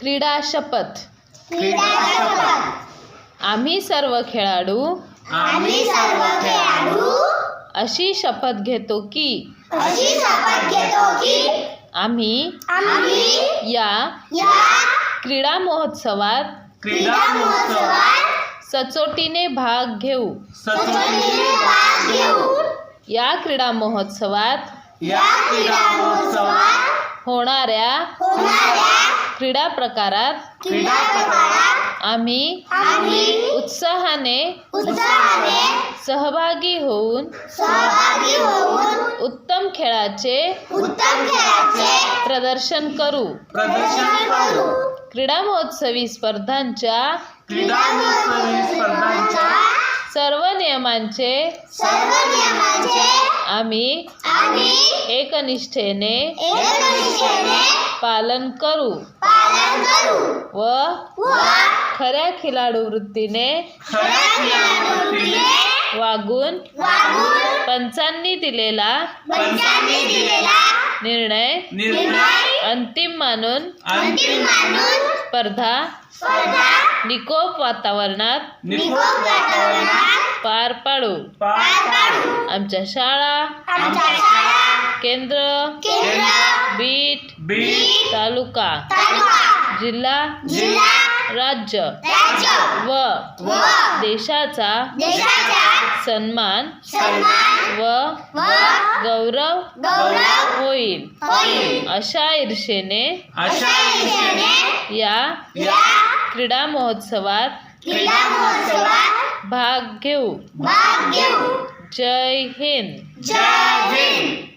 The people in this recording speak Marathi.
क्रीडा शपथ. क्रीडा शपथ. आम्ही सर्व खेळाडू आम्ही सर्व खेळाडू अशी शपथ घेतो की अशी शपथ घेतो की आम्ही आम्ही या या क्रीडा महोत्सवात क्रीडा महोत्सवात सचोटीने भाग घेऊ. सचोटीने भाग घेऊ. या क्रीडा महोत्सवात या क्रीडा महोत्सवात होणाऱ्या होणाऱ्या क्रीडा प्रकारात क्रीडा प्रकारात आम्ही आम्ही उत्साहाने उत्साहाने सहभागी होऊन सहभागी होऊन उत्तम खेळाचे उत्तम खेळाचे प्रदर्शन करू. प्रदर्शन करू. क्रीडा महोत्सवी स्पर्धांच्या क्रीडा महोत्सवी स्पर्धांच्या सर्व नियमांचे सर्व नियमांचे आम्ही आम्ही एकनिष्ठेने एकनिष्ठेने पालन करू. पालन करू व खऱ्या खिलाडू वृत्तीने वागून पंचांनी दिलेला निर्णय अंतिम मानून स्पर्धा निकोप वातावरणात पार पाडू. आमच्या शाळा केंद्र केंद्र बीट तालुका. तालुका. जिल्हा. जिल्हा. राज्य. राज्य. व. व. देशाचा. देशाचा. सन्मान. सन्मान. व. व. गौरव. गौरव. होईल. होईल. अशा ईर्षेने. या. या. क्रीडा महोत्सवात. क्रीडा महोत्सवात. भाग घेऊ. भाग घेऊ. जय हिंद. जय हिंद.